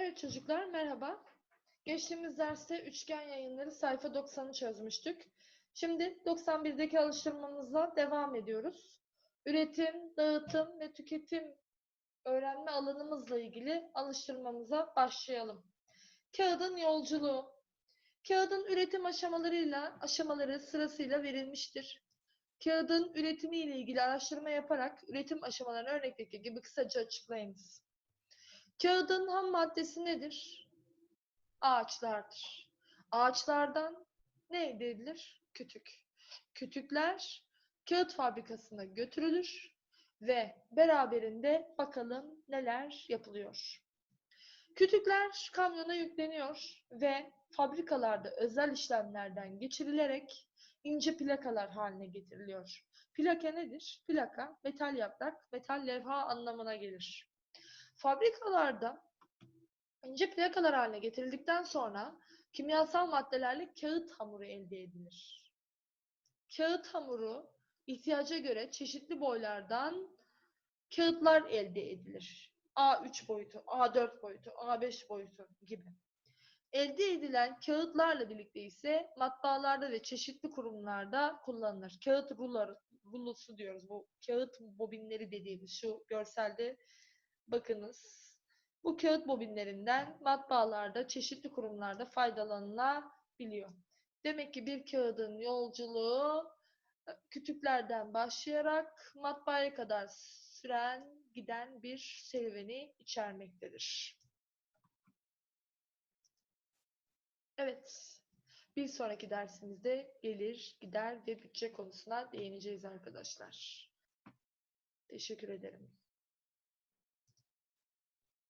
Evet çocuklar merhaba. Geçtiğimiz derste üçgen yayınları sayfa 90'ı çözmüştük. Şimdi 91'deki alıştırmamıza devam ediyoruz. Üretim, dağıtım ve tüketim öğrenme alanımızla ilgili alıştırmamıza başlayalım. Kağıdın yolculuğu. Kağıdın üretim aşamalarıyla aşamaları sırasıyla verilmiştir. Kağıdın üretimi ile ilgili araştırma yaparak üretim aşamalarını örnekteki gibi kısaca açıklayınız. Kağıdın ham maddesi nedir? Ağaçlardır. Ağaçlardan ne elde edilir? Kütük. Kütükler kağıt fabrikasına götürülür ve beraberinde bakalım neler yapılıyor. Kütükler kamyona yükleniyor ve fabrikalarda özel işlemlerden geçirilerek ince plakalar haline getiriliyor. Plaka nedir? Plaka, metal yaprak, metal levha anlamına gelir. Fabrikalarda ince plakalar haline getirildikten sonra kimyasal maddelerle kağıt hamuru elde edilir. Kağıt hamuru ihtiyaca göre çeşitli boylardan kağıtlar elde edilir. A3 boyutu, A4 boyutu, A5 boyutu gibi. Elde edilen kağıtlarla birlikte ise matbaalarda ve çeşitli kurumlarda kullanılır. Kağıt rulosu, rulosu diyoruz. Bu kağıt bobinleri dediğimiz şu görselde bakınız. Bu kağıt bobinlerinden matbaalarda, çeşitli kurumlarda faydalanılabiliyor. Demek ki bir kağıdın yolculuğu e, kütüklerden başlayarak matbaaya kadar süren, giden bir serüveni içermektedir. Evet, bir sonraki dersimizde gelir, gider ve bütçe konusuna değineceğiz arkadaşlar. Teşekkür ederim.